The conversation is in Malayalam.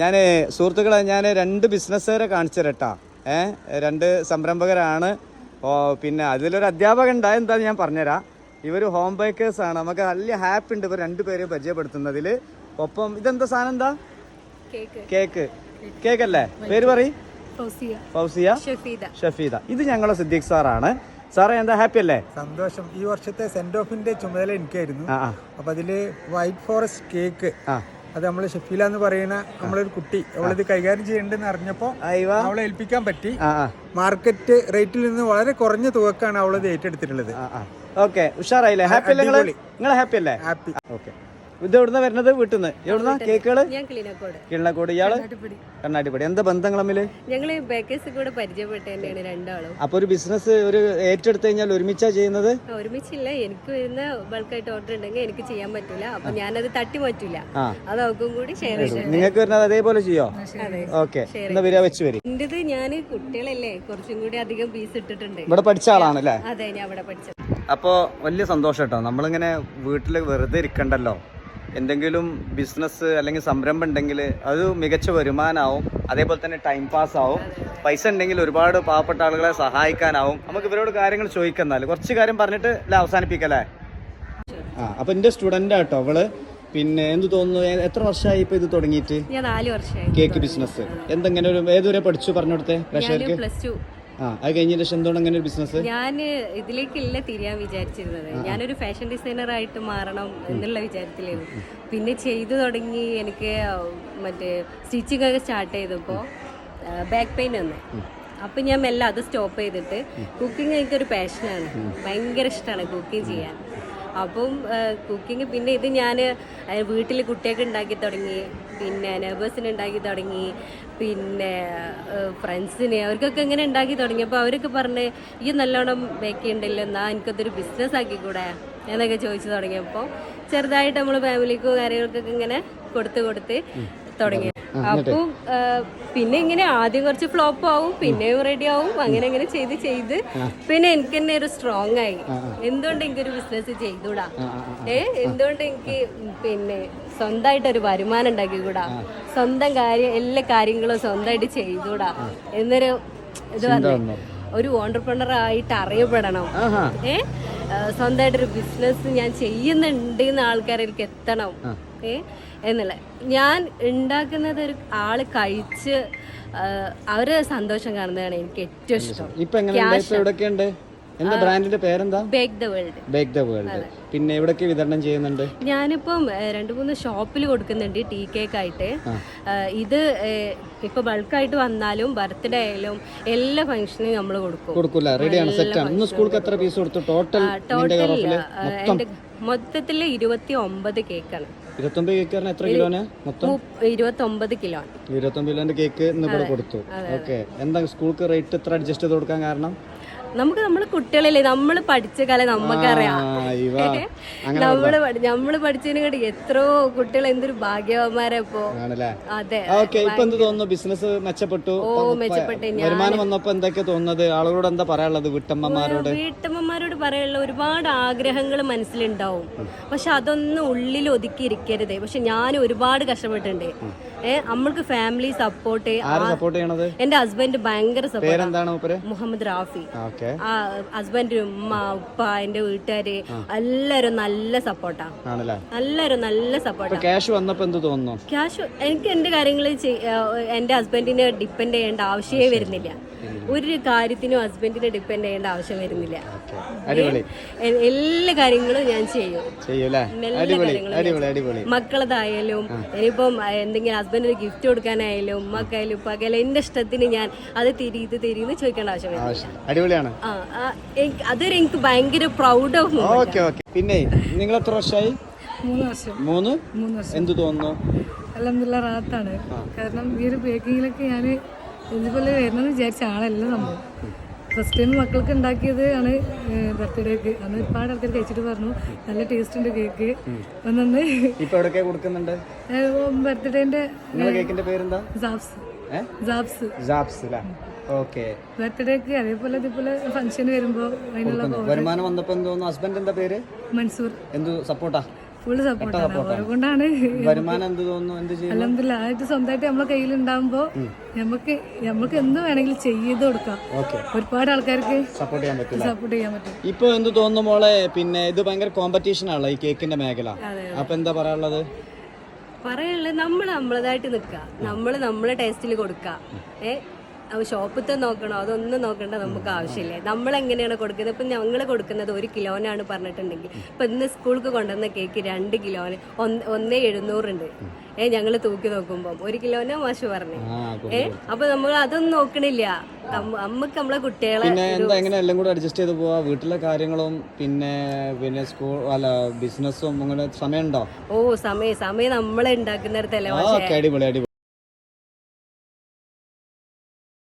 ഞാൻ സുഹൃത്തുക്കളെ ഞാൻ രണ്ട് ബിസിനസ്സുകാരെ കാണിച്ചു തരട്ടാ ഏ രണ്ട് സംരംഭകരാണ്. ഓ പിന്നെ അതിലൊരു അധ്യാപകൻ ഉണ്ടായ എന്താണെന്ന് ഞാൻ പറഞ്ഞുതരാം. ഇവർ ഹോം ബേക്കേഴ്സ് ആണ്. നമുക്ക് നല്ല ഹാപ്പി ഉണ്ട് ഇവർ രണ്ടുപേരെയും പരിചയപ്പെടുത്തുന്നതിൽ ഒപ്പം ഇതെന്താ സാധനം എന്താ? കേക്ക്. കേക്ക്. അല്ലേ പേര് പറയും. ഫൗസിയ. ഫൗസിയ. ഷഫീദ. ഷഫീദ. ഇത് ഞങ്ങളെ സിദ്ദീഖ് സാറാണ്. സാറേ എന്താ ഹാപ്പി അല്ലേ? സന്തോഷം. ഈ വർഷത്തെ സെന്റ് ഓഫിന്റെ ചുമതല എനിക്കായിരുന്നു. അപ്പൊ അതിൽ വൈറ്റ് ഫോറസ്റ്റ് കേക്ക്. ആ. അത് നമ്മൾ ഷഫീല എന്ന് പറയുന്ന നമ്മളൊരു കുട്ടി. അവളിത് കൈകാര്യം ചെയ്യണ്ടെന്ന് അറിഞ്ഞപ്പോ അവളെ ഏൽപ്പിക്കാൻ പറ്റി. മാർക്കറ്റ് റേറ്റിൽ നിന്ന് വളരെ കുറഞ്ഞ തുകക്കാണ് അവളത് ഏറ്റെടുത്തിട്ടുള്ളത്. ഓക്കെ. ഉഷാറായില്ലേ? ഹാപ്പി അല്ലേ നിങ്ങൾ ഹാപ്പി അല്ലേ? Happy okay. ഇത് എവിടുന്ന വരുന്നത്? വീട്ടിൽ നിന്ന് എവിടുന്ന കേക്കുകൾ? കിളിനക്കോട്. ഇയാൾ? കണ്ണാടിപ്പടി. എന്താ ബന്ധങ്ങൾ തമ്മിൽ? ഞങ്ങൾ ബേക്കേഴ്സ് കൂടെ പരിചയപ്പെട്ട തന്നെയാണ് രണ്ടാളും. അപ്പൊ ഒരു ബിസിനസ് ഒരു ഏറ്റെടുത്തു കഴിഞ്ഞാൽ ഒരുമിച്ചാ ചെയ്യുന്നത്? ഒരുമിച്ചില്ല. എനിക്ക് വരുന്ന ബൾക്കായിട്ട് ഓർഡർ ഉണ്ടെങ്കിൽ എനിക്ക് ചെയ്യാൻ പറ്റില്ല അപ്പൊ ഞാനത് തട്ടി മാറ്റില്ല ആ. അത് അവർക്കും കൂടി ഷെയർ ചെയ്തു നിങ്ങൾക്ക് വരുന്നത് അതേപോലെ ചെയ്യോ? ഓക്കെ വെച്ച് വരും. എന്റേത് ഞാൻ കുട്ടികളല്ലേ. കുറച്ചും കൂടി അധികം പീസ് ഇട്ടിട്ടുണ്ട്. ഇവിടെ പഠിച്ച ആളാണല്ലേ? അതെ ഞാൻ ഇവിടെ പഠിച്ചത്. അപ്പോൾ വലിയ സന്തോഷം കേട്ടോ നമ്മളിങ്ങനെ വീട്ടിൽ വെറുതെ ഇരിക്കണ്ടല്ലോ. എന്തെങ്കിലും ബിസിനസ് അല്ലെങ്കിൽ സംരംഭം ഉണ്ടെങ്കിൽ അത് മികച്ച വരുമാനമാവും അതേപോലെ തന്നെ ടൈം പാസ് ആവും. പൈസ ഉണ്ടെങ്കിൽ ഒരുപാട് പാവപ്പെട്ട ആളുകളെ സഹായിക്കാനാവും. നമുക്ക് ഇവരോട് കാര്യങ്ങൾ ചോദിക്കുന്നാൽ കുറച്ച് കാര്യം പറഞ്ഞിട്ട് അല്ലെ അവസാനിപ്പിക്കല്ലേ? ആ അപ്പം എന്റെ സ്റ്റുഡന്റ് ആട്ടോ അവൾ. പിന്നെ എന്ത് തോന്നുന്നു? എത്ര വർഷമായി ഇപ്പൊ ഇത് തുടങ്ങിയിട്ട്? ഞാൻ നാല് വർഷമായി കേക്ക് ബിസിനസ് എന്തെങ്ങനെ ഒരു ഏതുവരെ പഠിച്ചു? പറഞ്ഞു കൊടുത്തേ. പ്രഷർക്ക് ആ അത് കഴിഞ്ഞ എന്തുകൊണ്ട് അങ്ങനെ ഒരു ബിസിനസ് ഞാൻ ഇതിലേക്കല്ല തിരിയാൻ വിചാരിച്ചിരുന്നത്. ഞാനൊരു ഫാഷൻ ഡിസൈനർ ആയിട്ട് മാറണം എന്നുള്ള വിചാരത്തിലായിരുന്നു. പിന്നെ ചെയ്തു തുടങ്ങി എനിക്ക് മറ്റേ സ്റ്റിച്ചിങ് ഒക്കെ സ്റ്റാർട്ട് ചെയ്തപ്പോൾ ബാക്ക് പെയിൻ വന്നു. അപ്പം ഞാൻ മെല്ലെ അത് സ്റ്റോപ്പ് ചെയ്തിട്ട് കുക്കിംഗ് എനിക്കൊരു പാഷനാണ് ഭയങ്കര ഇഷ്ടമാണ് കുക്കിംഗ് ചെയ്യാൻ. അപ്പം കുക്കിംഗ് പിന്നെ ഇത് ഞാൻ വീട്ടിൽ കുട്ടിയൊക്കെ ഉണ്ടാക്കി തുടങ്ങി. പിന്നെ നെബേഴ്സിന് ഉണ്ടാക്കി തുടങ്ങി. പിന്നെ ഫ്രണ്ട്സിനെ അവർക്കൊക്കെ ഇങ്ങനെ ഉണ്ടാക്കി തുടങ്ങി. അപ്പോൾ അവരൊക്കെ പറഞ്ഞ് ഈ നല്ലോണം ബേക്ക് ചെയ്യണ്ടല്ലോ എന്നാൽ എനിക്കതൊരു ബിസിനസ് ആക്കിക്കൂടെ? എന്നൊക്കെ ചോദിച്ചു തുടങ്ങിയപ്പോൾ ചെറുതായിട്ട് നമ്മൾ ഫാമിലിക്കും കാര്യങ്ങൾക്കൊക്കെ ഇങ്ങനെ കൊടുത്ത് കൊടുത്ത് തുടങ്ങി. അപ്പൊ പിന്നെ ഇങ്ങനെ ആദ്യം കുറച്ച് ഫ്ലോപ്പ് ആവും പിന്നെ റെഡി ആവും അങ്ങനെ അങ്ങനെ ചെയ്ത് ചെയ്ത് പിന്നെ എനിക്ക് തന്നെ ഒരു സ്ട്രോങ് ആയി. എന്തുകൊണ്ട് എനിക്കൊരു ബിസിനസ് ചെയ്തുകൂടാ? ഏ എന്തുകൊണ്ട് എനിക്ക് പിന്നെ സ്വന്തമായിട്ട് ഒരു വരുമാനം ഉണ്ടാക്കിക്കൂടാ? സ്വന്തം കാര്യം എല്ലാ കാര്യങ്ങളും സ്വന്തമായിട്ട് ചെയ്തുകൂടാ? എന്നൊരു ഇത് പറഞ്ഞു ഒരു ഓണ്ടർപ്രണർ ആയിട്ട് അറിയപ്പെടണം. ഏ? സ്വന്തമായിട്ടൊരു ബിസിനസ് ഞാൻ ചെയ്യുന്നുണ്ട് എന്ന് ആൾക്കാരിലേക്ക് എത്തണം. ഏ? എന്നുള്ള ഞാൻ ഉണ്ടാക്കുന്നത് ഒരു ആൾ കഴിച്ച് അവർ സന്തോഷം കാണുന്നതാണ് എനിക്ക് ഏറ്റവും ഇഷ്ടം. എന്താ ബ്രാൻഡിന്റെ പേരെന്താ? Bake the world bake the world പിന്നെ എവിടൊക്കെ വിതരണം ചെയ്യുന്നുണ്ട്? ഞാനിപ്പം രണ്ടു മൂന്ന് ഷോപ്പിൽ കൊടുക്കുന്നുണ്ട് ടീ കേക്ക് ആയിട്ട്. ഇത് ഇപ്പൊ ബൾക്കായിട്ട് വന്നാലും ബർത്ത്ഡേ ആയാലും എല്ലാ ഫംഗ്ഷനും നമ്മൾ കൊടുക്കും. കൊടുക്കില്ല റെഡിയാണ് സെറ്റ് ആണ്. സ്കൂൾക്ക് എത്ര പീസ് കൊടുത്തു? ടോട്ടൽ ടോട്ടൽ മൊത്തത്തിൽ ഇരുപത്തി ഒമ്പത് കേക്കാണ് ഇരുപത്തൊമ്പത് കേക്ക് എത്ര കിലോന് മൊത്തം? ഇരുപത്തൊമ്പത് കിലോ ഇരുപത്തൊമ്പത് കിലോന്റെ കേക്ക് ഇന്ന് ഇവിടെ കൊടുത്തു. ഓക്കെ എന്താ സ്കൂൾക്ക് റേറ്റ് എത്ര അഡ്ജസ്റ്റ് ചെയ്ത് കൊടുക്കാൻ കാരണം? നമുക്ക് നമ്മൾ കുട്ടികളല്ലേ നമ്മൾ പഠിച്ച കാലം നമുക്കറിയാം. നമ്മൾ നമ്മൾ പഠിച്ചതിനെ പഠിച്ചതിനെക്കാട്ടി എത്രയോ കുട്ടികൾ എന്തൊരു ഭാഗ്യവന്മാരെ ഇപ്പോ. അതെ തോന്നുന്നു? ബിസിനസ് മെച്ചപ്പെട്ടു? ഓ മെച്ചപ്പെട്ടു. വരുമാനം വന്നപ്പോ എന്തൊക്കെ തോന്നുന്നത്? ആളുകളോട് എന്താ പറയാനുള്ളത്? വീട്ടമ്മമാരോട്? വീട്ടമ്മമാരോട് പറയാനുള്ള ഒരുപാട് ആഗ്രഹങ്ങൾ മനസ്സിലുണ്ടാവും. പക്ഷെ അതൊന്നും ഉള്ളിൽ ഒതുക്കിയിരിക്കരുത് പക്ഷെ ഞാൻ ഒരുപാട് കഷ്ടപ്പെട്ടിട്ടുണ്ട്. നമ്മൾക്ക് ഫാമിലി സപ്പോർട്ട് സപ്പോർട്ട് ചെയ്യണത്? എന്റെ ഹസ്ബൻഡ് ഭയങ്കര സപ്പോർട്ട് മുഹമ്മദ് റാഫി. ഹസ്ബൻഡ് ഉമ്മ ഉപ്പ എന്റെ വീട്ടുകാര് എല്ലാരും നല്ല സപ്പോർട്ടാ എല്ലാരും നല്ല സപ്പോർട്ടാ ക്യാഷ് വന്നപ്പോ എന്ത് തോന്നുന്നു? ക്യാഷ് എനിക്ക് എന്റെ കാര്യങ്ങൾ എന്റെ ഹസ്ബൻഡിനെ ഡിപ്പെൻഡ് ചെയ്യേണ്ട ആവശ്യമേ വരുന്നില്ല. ഒരു കാര്യത്തിനും ഹസ്ബൻഡിനെ ഡിപ്പെൻഡ് ചെയ്യേണ്ട ആവശ്യം വരുന്നില്ല. എല്ലാ കാര്യങ്ങളും ഞാൻ ചെയ്യും. ചെയ്യൂലേ? അടിപൊളി അടിപൊളി അടിപൊളി. മക്കളതായാലും ഇനിയിപ്പം എന്തെങ്കിലും ഹസ്ബൻഡിന് ഗിഫ്റ്റ് കൊടുക്കാനായാലും ഉമ്മക്കായാലും ഉപ്പാക്കായാലും എന്റെ ഇഷ്ടത്തിന് ഞാൻ അത് തിരി ഇത് തിരി എന്ന് ചോദിക്കേണ്ട ആവശ്യം. അടിപൊളിയാണ്. അതൊരു എനിക്ക് ഭയങ്കര പ്രൗഡ് ഓഫ് ഓക്കെ ഓക്കെ. പിന്നെ നിങ്ങൾ എത്ര വർഷമായി? മൂന്ന് വർഷം. മൂന്ന്? മൂന്ന് വർഷം. എന്ത് തോന്നുന്നു? അലഹമില്ല റാത്താണ് കാരണം ഈ ഒരു ബേക്കിങ്ങിലൊക്കെ ഞാൻ ഇതുപോലെ വരണമെന്ന് വിചാരിച്ച ആളല്ല നമ്മൾ. ഫസ്റ്റ് ടൈം മക്കൾക്ക് ഉണ്ടാക്കിയത് ആണ് ബർത്ത്ഡേക്ക് അന്ന് ഒരുപാട് ആൾക്കാർ കഴിച്ചിട്ട് പറഞ്ഞു നല്ല ടേസ്റ്റ് ഉണ്ട് കേക്ക് ഒന്നൊന്ന് കൊടുക്കുന്നുണ്ട്? ബർത്ത്ഡേന്റെ കേക്കിന്റെ പേരെന്താ? ഏ? ജാബ്സ് ജാബ്സ് ഓക്കെ ബർത്ത്ഡേക്ക് അതേപോലെ ഇതേപോലെ ഫംഗ്ഷൻ വരുമ്പോ അതിനുള്ള വരുമാനം വന്നപ്പോ എന്ത് തോന്നുന്നു ഹസ്ബൻഡ് എന്താ പേര്? മൻസൂർ. എന്തോ സപ്പോർട്ടാ ഫുള്ള് സപ്പോർട്ടാണ് അതുകൊണ്ടാണ് വരുമാനം എന്ത് തോന്നുന്നു? എന്ത് ചെയ്യും അലഹമില്ല ആയിട്ട് സ്വന്തമായിട്ട് നമ്മളെ കയ്യിലുണ്ടാകുമ്പോൾ നമുക്ക് നമുക്ക് എന്ത് വേണമെങ്കിലും ചെയ്ത് കൊടുക്കാം. ഒരുപാട് ആൾക്കാർക്ക് സപ്പോർട്ട് ചെയ്യാൻ പറ്റില്ല. സപ്പോർട്ട് ചെയ്യാൻ പറ്റും. ഇപ്പൊ എന്ത് തോന്നുന്നു മോളെ? പിന്നെ ഇത് ഭയങ്കര കോമ്പറ്റീഷൻ ആണല്ലോ ഈ കേക്കിന്റെ മേഖല. അപ്പൊ എന്താ പറയാനുള്ളത്? പറയാനുള്ളത് നമ്മൾ നമ്മളതായിട്ട് നിൽക്കുക നമ്മൾ നമ്മളെ ടേസ്റ്റിൽ കൊടുക്കുക ഏ? ഷോപ്പത്തെ നോക്കണോ? അതൊന്നും നോക്കേണ്ട നമുക്ക് ആവശ്യമില്ലേ. നമ്മൾ എങ്ങനെയാണ് കൊടുക്കുന്നത്? ഇപ്പം ഞങ്ങൾ കൊടുക്കുന്നത് ഒരു കിലോനാണ് പറഞ്ഞിട്ടുണ്ടെങ്കിൽ. ഇപ്പം ഇന്ന് സ്കൂൾക്ക് കൊണ്ടുവന്ന കേക്ക് രണ്ട് കിലോന്. ഒന്ന് ഒന്നേ എഴുന്നൂറുണ്ട്. ഏ ഞങ്ങൾ തൂക്കി നോക്കുമ്പോൾ ഒരു കിലോനെ മാഷ് പറഞ്ഞു. ഏഹ് ഏ അപ്പൊ നമ്മൾ അതൊന്നും നോക്കണില്ല. നമുക്ക് നമ്മളെ കുട്ടികളെ പിന്നെ എന്താ എങ്ങനെ എല്ലാം കൂടെ അഡ്ജസ്റ്റ് ചെയ്ത് പോവാ? വീട്ടിലെ കാര്യങ്ങളും പിന്നെ പിന്നെ സ്കൂൾ അല്ല ബിസിനസ്സും അങ്ങനെ സമയമുണ്ടോ? ഓ സമയം സമയം നമ്മളെ ഉണ്ടാക്കുന്നിടത്തല്ലേ അടിപൊളി അടിപൊളി.